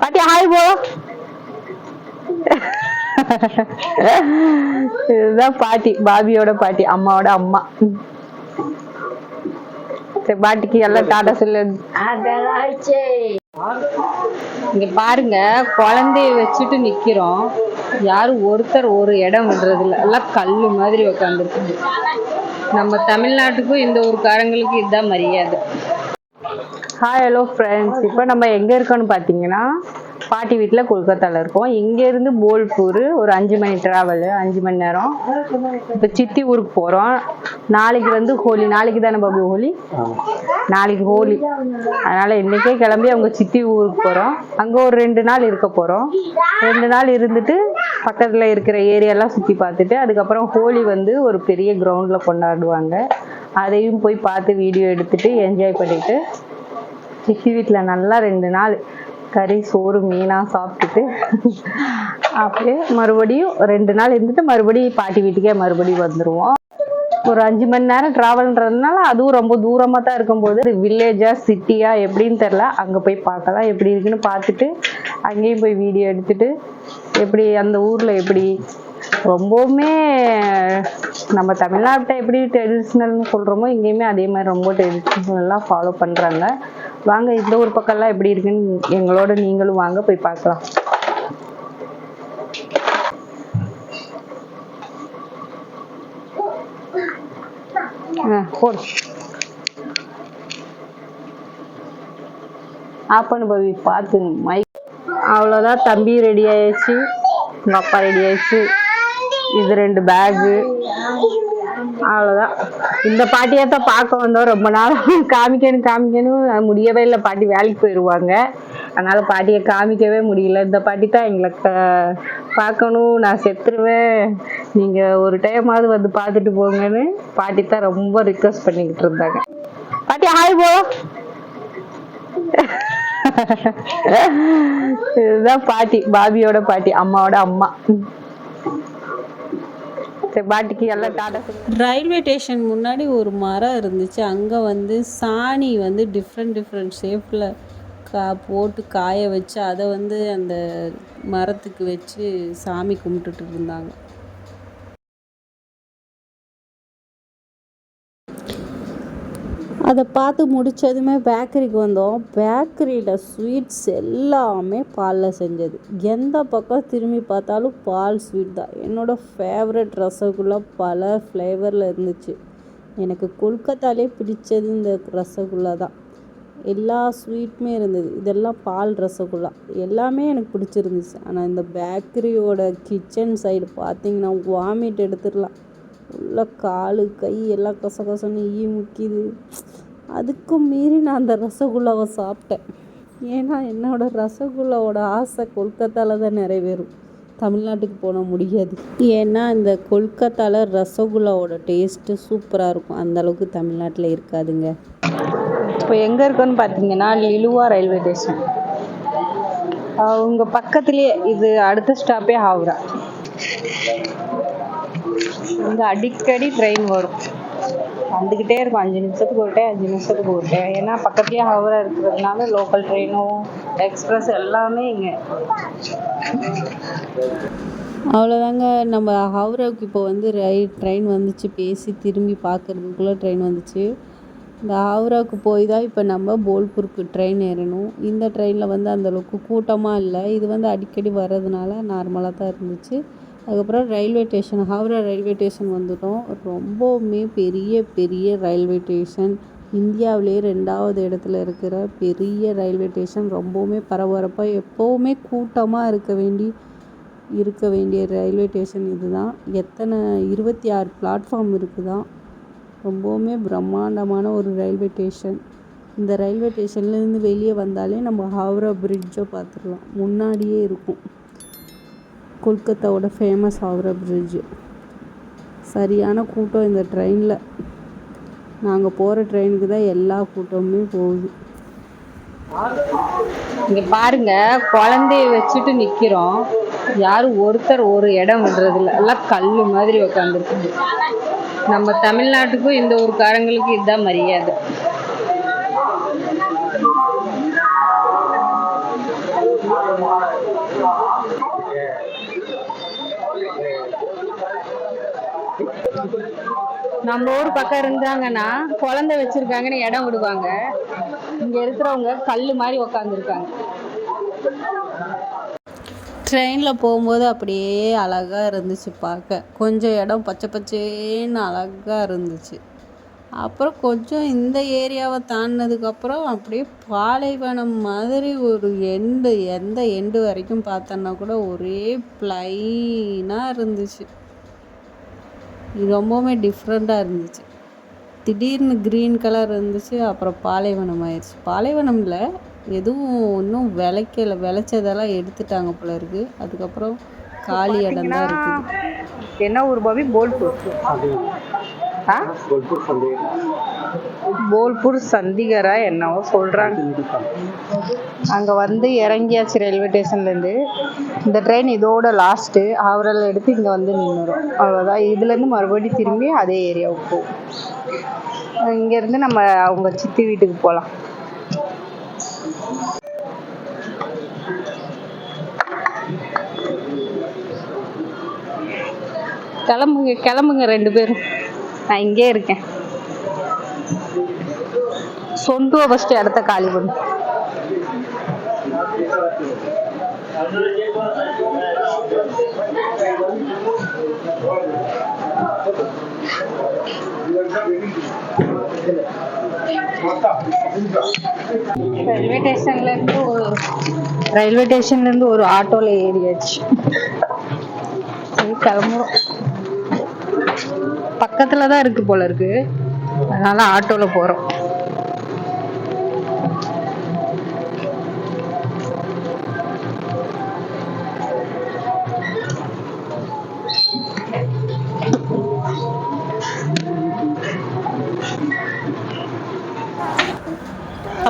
பாட்டி ஹாய் போ இதுதான் பாட்டி பாபியோட பாட்டி அம்மாவோட அம்மா சரி பாட்டிக்கு எல்லாம் டாடா சொல்லு இங்க பாருங்க குழந்தைய வச்சுட்டு நிக்கிறோம். யாரும் ஒருத்தர் ஒரு இடம் விடுறது இல்ல எல்லாம் கல்லு மாதிரி உட்காந்துருக்கு நம்ம தமிழ்நாட்டுக்கும் இந்த ஊர்க்காரங்களுக்கு இதுதான் மரியாதை. ஹாய் ஹலோ ஃப்ரெண்ட்ஸ் இப்போ நம்ம எங்கே இருக்கோம்னு பார்த்தீங்கன்னா பாட்டி வீட்டில் கொல்கத்தாவில் இருக்கோம். இங்கேருந்து போல்பூர் ஒரு அஞ்சு மணி ட்ராவல் அஞ்சு மணி நேரம். இப்போ சித்தி ஊருக்கு போகிறோம் நாளைக்கு வந்து ஹோலி. நாளைக்கு தானே பாபு ஹோலி? நாளைக்கு ஹோலி. அதனால் இன்றைக்கே கிளம்பி அவங்க சித்தி ஊருக்கு போகிறோம் அங்கே ஒரு ரெண்டு நாள் இருக்க போகிறோம் ரெண்டு நாள் இருந்துட்டு பக்கத்தில் இருக்கிற ஏரியாலாம் சுற்றி பார்த்துட்டு அதுக்கப்புறம் ஹோலி வந்து ஒரு பெரிய கிரவுண்டில் கொண்டாடுவாங்க. அதையும் போய் பார்த்து வீடியோ எடுத்துட்டு என்ஜாய் பண்ணிட்டு சித்தி வீட்டில் நல்லா ரெண்டு நாள் கறி சோறு மீனாக சாப்பிட்டுட்டு அப்படியே மறுபடியும் ரெண்டு நாள் இருந்துட்டு மறுபடியும் பாட்டி வீட்டுக்கே மறுபடியும் வந்துடுவோம் ஒரு அஞ்சு மணி நேரம் ட்ராவல்ன்றதுனால அதுவும் ரொம்ப தூரமாக தான் இருக்கும்போது வில்லேஜா சிட்டியா எப்படின்னு தெரில அங்கே போய் பார்க்கலாம் எப்படி இருக்குன்னு பார்த்துட்டு அங்கேயும் போய் வீடியோ எடுத்துட்டு எப்படி அந்த ஊரில் எப்படி ரொம்பவுமே நம்ம தமிழ்நாட்டை எப்படி ட்ரெடிஷ்னல்னு சொல்கிறோமோ இங்கேயுமே அதே மாதிரி ரொம்ப ட்ரெடிஷ்னல்லாம் ஃபாலோ பண்ணுறாங்க வாங்க இந்த ஒரு பக்கம்லாம் எப்படி இருக்குன்னு எங்களோட நீங்களும் வாங்க போய் பார்க்கலாம். போடு. ஆஃப் பவி பார்த்து மைக் அவ்வளோதான் தம்பி ரெடி ஆயிடுச்சு உங்கள் அப்பா ரெடி ஆயிடுச்சு. இது ரெண்டு பேகு அவ்வளோதான் இந்த பாட்டியை தான் பார்க்க வந்தோம். ரொம்ப நாள். காமிக்கணும் காமிக்கணும். முடியவே இல்லை. பாட்டி வேலைக்கு போயிடுவாங்க அதனால பாட்டியை காமிக்கவே முடியல. இந்த பாட்டி தான் எங்களை பார்க்கணும். நான் செத்துருவேன். நீங்கள் ஒரு டைமாவது வந்து பார்த்துட்டு போங்கன்னு பாட்டி தான் ரொம்ப ரிக்வஸ்ட் பண்ணிக்கிட்டு இருந்தாங்க. பாட்டி ஹாய் போ இதுதான் பாட்டி. பாபியோட பாட்டி. அம்மாவோட அம்மா. சரி பாட்டிக்கு எல்லாம் டாடா ரயில்வே ஸ்டேஷன் முன்னாடி ஒரு மரம் இருந்துச்சு. அங்கே வந்து சாணி வந்து டிஃப்ரெண்ட் டிஃப்ரெண்ட் ஷேப்பில் கா போட்டு காய வச்சு அதை வந்து அந்த மரத்துக்கு வச்சு சாமி கும்பிட்டுட்டு இருந்தாங்க. அதை பார்த்து முடித்ததுமே பேக்கரிக்கு வந்தோம். பேக்கரியில் ஸ்வீட்ஸ் எல்லாமே பாலில் செஞ்சது. எந்த பக்கம் திரும்பி பார்த்தாலும் பால் ஸ்வீட் தான். என்னோடய ஃபேவரட் ரசகுல்லா பல ஃப்ளேவரில் இருந்துச்சு. எனக்கு கொல்கத்தாலே பிடிச்சது இந்த ரசகுல்லா தான். எல்லா ஸ்வீட்டுமே இருந்தது. இதெல்லாம் பால் ரசகுல்லா. எல்லாமே எனக்கு பிடிச்சிருந்துச்சு. ஆனால் இந்த பேக்கரியோட கிச்சன் சைடு பார்த்தீங்கன்னா வாமிட் எடுத்துடலாம். உள்ள காலு கை எல்லாம் கசகசன்னு ஈ முக்கிது. அதுக்கும் மீறி நான் அந்த ரசகுல்லாவை சாப்பிட்டேன். ஏன்னா என்னோட ரசகுல்லாவோட ஆசை கொல்கத்தாவில் தான் நிறைவேறும். தமிழ்நாட்டுக்கு போன முடியாது. ஏன்னா இந்த கொல்கத்தாவில் ரசகுல்லாவோட டேஸ்ட்டு சூப்பராக இருக்கும். அந்தளவுக்கு தமிழ்நாட்டில் இருக்காதுங்க. இப்போ எங்கே இருக்கோன்னு பார்த்தீங்கன்னா லிலுவா ரயில்வே ஸ்டேஷன். அவங்க பக்கத்துலேயே இது அடுத்த ஸ்டாப்பே ஹாவ்ரா. இங்கே அடிக்கடி ட்ரெயின் வரும். வந்துக்கிட்டே இருக்கும். அஞ்சு நிமிஷத்துக்கு ஒரு அஞ்சு நிமிஷத்துக்கு ஒரு ஏன்னா பக்கத்துலேயே ஹவராக இருக்கிறதுனால லோக்கல் ட்ரெயினும் எக்ஸ்பிரஸ் எல்லாமே இங்கே. அவ்வளோதாங்க நம்ம ஹவுராவுக்கு இப்போ வந்து ரயில் ட்ரெயின் வந்துச்சு. பேசி திரும்பி பார்க்குறதுக்குள்ளே ட்ரெயின் வந்துச்சு. இந்த ஹவுராவுக்கு போய் தான் இப்போ நம்ம போல்பூருக்கு ட்ரெயின் ஏறணும். இந்த ட்ரெயினில் வந்து அந்தளவுக்கு கூட்டமாக இல்லை. இது வந்து அடிக்கடி வர்றதுனால நார்மலாக தான் இருந்துச்சு. அதுக்கப்புறம் railway station Howrah railway station வந்துட்டோம். ரொம்பவுமே பெரிய பெரிய ரயில்வே ஸ்டேஷன் இந்தியாவிலே ரெண்டாவது இடத்துல இருக்கிற பெரிய ரயில்வே ஸ்டேஷன் ரொம்பவுமே பரபரப்பாக எப்போவுமே கூட்டமாக இருக்க வேண்டி இருக்க வேண்டிய ரயில்வே ஸ்டேஷன் இதுதான். எத்தனை இருபத்தி ஆறு பிளாட்ஃபார்ம் இருக்குதான். ரொம்பவுமே பிரம்மாண்டமான ஒரு ரயில்வே ஸ்டேஷன் இந்த ரயில்வே ஸ்டேஷன்லேருந்து வெளியே வந்தாலே நம்ம ஹாவ்ரா பிரிட்ஜை பார்த்துடலாம் முன்னாடியே இருக்கும். கொல்கத்தாவோட ஃபேமஸ் ஆகிற பிரிட்ஜு சரியான கூட்டம் இந்த ட்ரெயினில் நாங்கள் போகிற ட்ரெயினுக்கு தான் எல்லா கூட்டமுமே போகுது. இங்க பாருங்க குழந்தைய வச்சுட்டு நிக்கிறோம். யாரும் ஒருத்தர் ஒரு இடம் விடுறதில்ல. எல்லாம் கல்லு மாதிரி உட்காந்துருக்கு நம்ம தமிழ்நாட்டுக்கும் இந்த ஊருக்காரங்களுக்கும் இதுதான் மரியாதை. நம்ம ஊர் பக்கம் இருந்தாங்கன்னா குழந்தை வச்சிருக்காங்கன்னு இடம் விடுவாங்க. இங்க இருக்கிறவங்க கல்லு மாதிரி உக்காந்துருக்காங்க. ட்ரெயினில் போகும்போது அப்படியே அழகாக இருந்துச்சு பார்க்க. கொஞ்சம் இடம் பச்சை பச்சேன்னு அழகாக இருந்துச்சு. அப்புறம் கொஞ்சம் இந்த ஏரியாவை தாண்டினதுக்கப்புறம் அப்படியே பாலைவனம் மாதிரி ஒரு எண்டு எந்த எண்டு வரைக்கும் பார்த்தோன்னா கூட ஒரே ப்ளைனாக இருந்துச்சு. ரொம்பவுமே டிஃப்ரெண்ட்டாக இருந்துச்சு. திடீர்னு க்ரீன் கலர் இருந்துச்சு அப்புறம் பாலைவனம் ஆயிடுச்சு பாலைவனம் இல்லை எதுவும் ஒன்றும் விளைக்கல விளைச்சதெல்லாம் எடுத்துட்டாங்க போல இருக்கு. அதுக்கப்புறம் காலி இடம் தான் இருக்குது. என்ன ஊர் பாபி? போல்பூர். போல்பூர் சந்திகரா என்னவோ சொல்கிறாங்க அங்கே வந்து இறங்கியாச்சு ரயில்வே ஸ்டேஷன்லேருந்து இந்த ட்ரெயின் இதோட லாஸ்ட்டு ஆவரல் எடுத்து இங்கே வந்து நின்றுடும் அவ்வளோதான் இதுல இருந்து மறுபடியும் திரும்பி அதே ஏரியாவுக்கு போகும். இங்கேருந்து நம்ம அவங்க சித்தி வீட்டுக்கு போகலாம் கிளம்புங்க கிளம்புங்க ரெண்டு பேரும். நான் இங்கே இருக்கேன். சொண்டுவ ஃபர்ஸ்ட் இடத்த காலி பண்ணு. ரயில்வே ஸ்டேஷன்ல இருந்து ஒரு ரயில்வே ஸ்டேஷன்ல இருந்து ஒரு ஆட்டோல ஏறியாச்சு. சரி, கிளம்புறோம். பக்கத்துல தான் இருக்கு போல இருக்கு. அதனால ஆட்டோல போறோம்.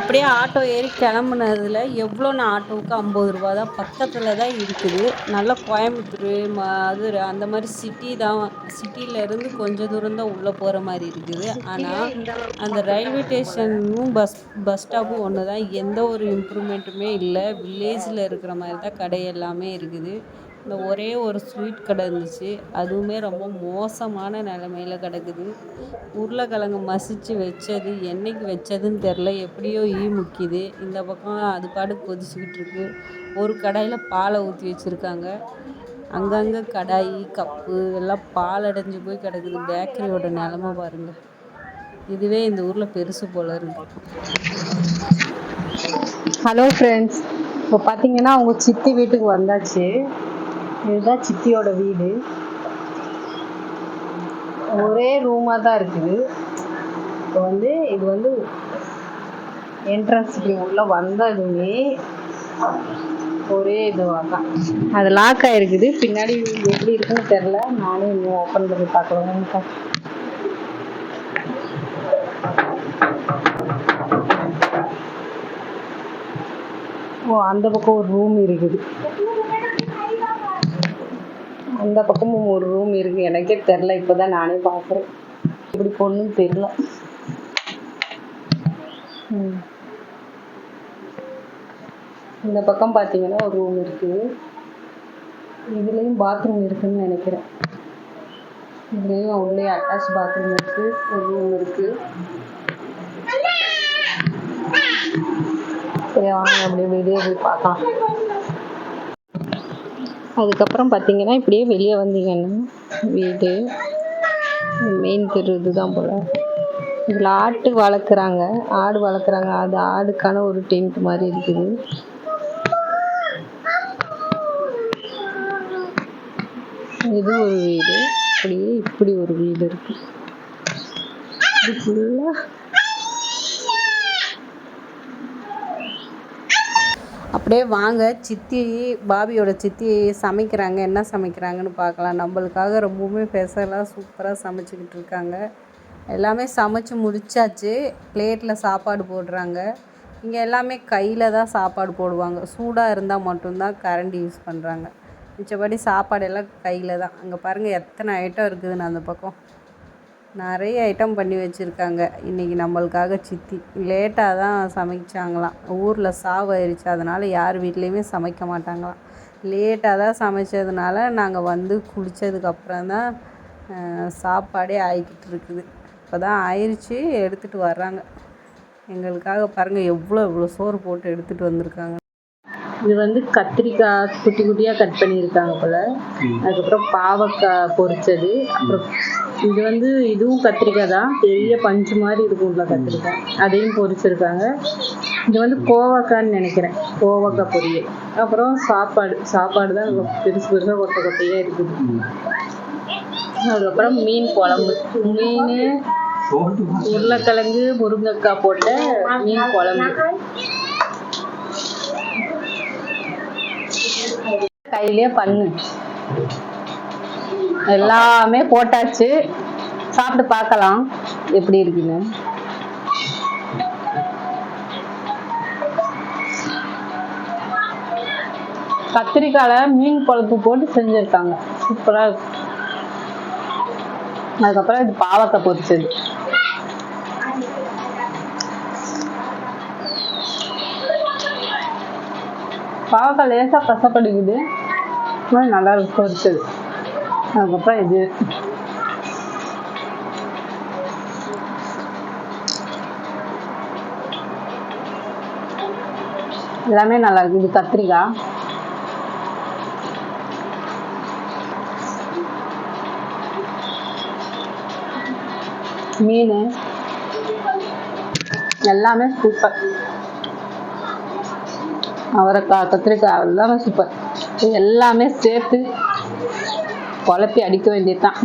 அப்படியே ஆட்டோ ஏறி கிளம்புனதுல எவ்வளோன்னு ஆட்டோவுக்கு ஐம்பது ரூபா தான் பக்கத்தில் தான் இருக்குது. நல்ல கோயம்புத்தூர் மதுரை அந்த மாதிரி சிட்டி தான் சிட்டியிலேருந்து கொஞ்சம் தூரம் தான் உள்ளே போகிற மாதிரி இருக்குது. ஆனால் அந்த ரயில்வே ஸ்டேஷனும் பஸ் பஸ் ஸ்டாப்பும் ஒன்று தான் எந்த ஒரு இம்ப்ரூவ்மெண்ட்டுமே இல்லை. வில்லேஜில் இருக்கிற மாதிரி தான் கடை எல்லாமே இருக்குது. இந்த ஒரே ஒரு ஸ்வீட் கடை இருந்துச்சு. அதுவுமே ரொம்ப மோசமான நிலமையில கிடக்குது. உருளைக்கிழங்கு மசித்து வச்சது என்றைக்கு வச்சதுன்னு தெரில எப்படியோ ஈ முக்கிது. இந்த பக்கம் அது பாடு கொதிச்சுக்கிட்டு இருக்கு. ஒரு கடாயில் பாலை ஊற்றி வச்சுருக்காங்க. அங்கங்கே கடாய் கப்பு எல்லாம் பால் அடைஞ்சு போய் கிடக்குது. பேக்கரியோட நிலமை பாருங்கள் இதுவே இந்த ஊரில் பெருசு போல இருக்கு. ஹலோ ஃப்ரெண்ட்ஸ் இப்போ பார்த்தீங்கன்னா அவங்க சித்தி வீட்டுக்கு வந்தாச்சு. இதுதான் சித்தியோட வீடு. ஒரே ரூமாக தான் இருக்குது. இப்போ வந்து இது வந்து என்ட்ரன்ஸ் இப்படி உள்ள வந்ததுமே ஒரே இதுவாக தான். அது லாக் ஆயிருக்குது. பின்னாடி எப்படி இருக்குன்னு தெரில நானும் இன்னும் ஓப்பன் பண்ணி பார்க்கலாம்? ஓ அந்த பக்கம் ஒரு ரூம் இருக்குது. அந்த பக்கமும் ஒரு ரூம் இருக்கு. எனக்கே தெரில இப்போதான் நானே பார்க்குறேன். இப்படி பொண்ணும் தெரில ம். இந்த பக்கம் பார்த்தீங்கன்னா ஒரு ரூம் இருக்கு. இதுலேயும் பாத்ரூம் இருக்குன்னு நினைக்கிறேன். இதுலேயும் உள்ளே அட்டாச் பாத்ரூம் இருக்கு. ஒரு ரூம் இருக்கு. சரி வாங்க. அப்படியே வெளியே போய் பார்க்கலாம். அதுக்கப்புறம் பார்த்தீங்கன்னா இப்படியே வெளியே வந்தீங்கன்னா வீடு. மெயின் தெரு இதுதான் போல. இதில் ஆட்டு வளர்க்குறாங்க. ஆடு வளர்க்குறாங்க. அது ஆடுக்கான ஒரு டென்ட் மாதிரி இருக்குது. இது ஒரு வீடு. அப்படியே இப்படி ஒரு வீடு இருக்கு. இது ஃபுல்லாக அப்படியே வாங்க சித்தி பாபியோட சித்தி சமைக்கிறாங்க. என்ன சமைக்கிறாங்கன்னு பார்க்கலாம். நம்மளுக்காக ரொம்பவுமே ஸ்பெஷலாக சூப்பராக சமைச்சிக்கிட்டு இருக்காங்க. எல்லாமே சமைச்சு முடிச்சாச்சு. பிளேட்டில் சாப்பாடு போடுறாங்க. இங்கே எல்லாமே கையில் தான் சாப்பாடு போடுவாங்க. சூடாக இருந்தால் மட்டும்தான் கரண்டி யூஸ் பண்ணுறாங்க மிச்சபடி சாப்பாடு எல்லாம் கையில் தான். அங்கே பாருங்கள் எத்தனை ஐட்டம் இருக்குதுன்னு அந்த பக்கம். நிறைய ஐட்டம் பண்ணி வச்சுருக்காங்க. இன்றைக்கி நம்மளுக்காக சித்தி. லேட்டாக தான் சமைச்சாங்களாம். ஊரில் சாவாயிருச்சு. அதனால் யார் வீட்லேயுமே சமைக்க மாட்டாங்களாம். லேட்டாக தான் சமைச்சதுனால நாங்கள் வந்து குளித்ததுக்கப்புறம் தான் சாப்பாடே ஆகிக்கிட்டு இருக்குது. இப்போ தான் ஆயிடுச்சு எடுத்துகிட்டு வர்றாங்க. எங்களுக்காக பாருங்கள் எவ்வளோ எவ்வளோ சோறு போட்டு எடுத்துகிட்டு வந்திருக்காங்க. இது வந்து கத்திரிக்காய் குட்டி குட்டியா கட் பண்ணியிருக்காங்க போல. அதுக்கப்புறம் பாவக்காய் பொரிச்சது. அப்புறம் இது வந்து இதுவும் கத்திரிக்காய் தான். பெரிய பஞ்சு மாதிரி இருக்கும் உள்ள கத்திரிக்காய். அதையும் பொரிச்சிருக்காங்க. இது வந்து கோவக்கான்னு நினைக்கிறேன். கோவக்காய் பொரியல். அப்புறம் சாப்பாடு. சாப்பாடு தான் பெருசு பெருசாக கொட்டை கொட்டையாக இருக்குது. அதுக்கப்புறம் மீன் குழம்பு. மீன் உருளைக்கிழங்கு முருங்கைக்காய் போட்ட மீன் குழம்பு. கையிலே பண்ணு. எல்லாமே போட்டாச்சு. சாப்பிட்டு பார்க்கலாம். எப்படி இருக்குன்னு. கத்திரிக்காயில மீன் குழம்பு போட்டு செஞ்சிருக்காங்க. சூப்பரா இருக்கு. அதுக்கப்புறம் இது பாவக்காய் பொரிச்சது. பாவக்காய் லேசா கசப்படுக்குது நல்லா இருக்கு பொரிச்சது. அதுக்கப்புறம் இது எல்லாமே நல்லா இருக்கு. இது கத்திரிக்காய். மீன். எல்லாமே சூப்பர் அவரைக்காய் கத்திரிக்காய் எல்லாமே சூப்பர் எல்லாமே சேர்த்து குழப்பி அடிக்க வேண்டியதுதான்.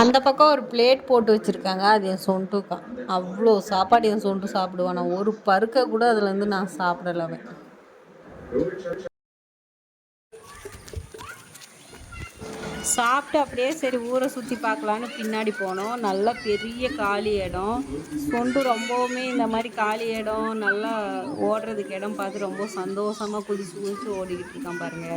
அந்த பக்கம் ஒரு பிளேட் போட்டு வச்சுருக்காங்க. அது என் சொண்டுக்கா அவ்வளோ சாப்பாடு என் சொண்டு சாப்பிடுவான். நான் ஒரு பருக்க கூட அதுலேருந்து நான் சாப்பிடலவேன் சாப்பிட்டு அப்படியே சரி ஊரை சுற்றி பார்க்கலான்னு பின்னாடி போனோம். நல்லா பெரிய காலி இடம். சொண்டு ரொம்பவுமே இந்த மாதிரி காலி இடம் நல்லா ஓடுறதுக்கு இடம் பார்த்து ரொம்ப சந்தோஷமாக குதிச்சு குதிச்சு ஓடிக்கிட்டு இருக்கான் பாருங்க.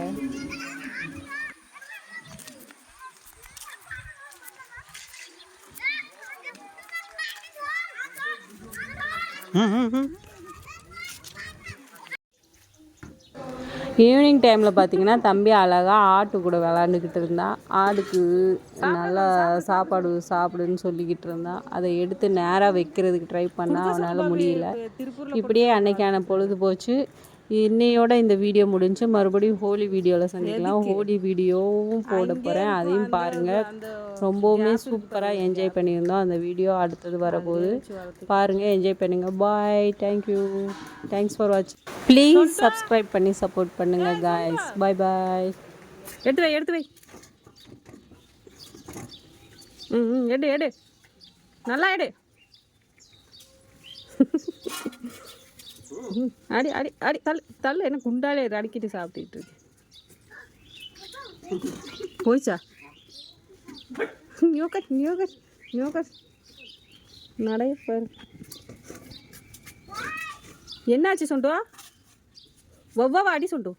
ஈவினிங் டைமில் பார்த்தீங்கன்னா தம்பி அழகாக ஆட்டு கூட விளாண்டுக்கிட்டு இருந்தான் ஆடுக்கு நல்லா சாப்பாடு சாப்பிடுன்னு சொல்லிக்கிட்டு இருந்தான் அதை எடுத்து நேராக வைக்கிறதுக்கு ட்ரை பண்ணால் அவனால் முடியல. இப்படியே அன்னைக்கான பொழுது போச்சு. இன்னையோட இந்த வீடியோ முடிஞ்சு மறுபடியும் ஹோலி வீடியோவில் சந்திக்கலாம். ஹோலி வீடியோவும் போட போகிறேன் அதையும் பாருங்கள் ரொம்பவுமே சூப்பராக என்ஜாய் பண்ணியிருந்தோம். அந்த வீடியோ அடுத்தது வரப்போகுது. பாருங்கள் என்ஜாய் பண்ணுங்கள் bye thank you thanks for watch please subscribe பண்ணி சப்போர்ட் பண்ணுங்கள் காய்ஸ் பாய் பாய் எடுத்து வை எடுத்து வை. ம் ம், எடு எடு. நல்லா எடு. அடி அடி அடி தள்ளு தள்ளு. என்ன குண்டாலே அடிக்கிட்டு சாப்பிட்டுட்டு இருக்கு. போயிச்சா? யோகட் யோகட் யோகட் நடைய பாரு. என்னாச்சு சொண்டோ? ஒவ்வொரு அடி சொண்டு.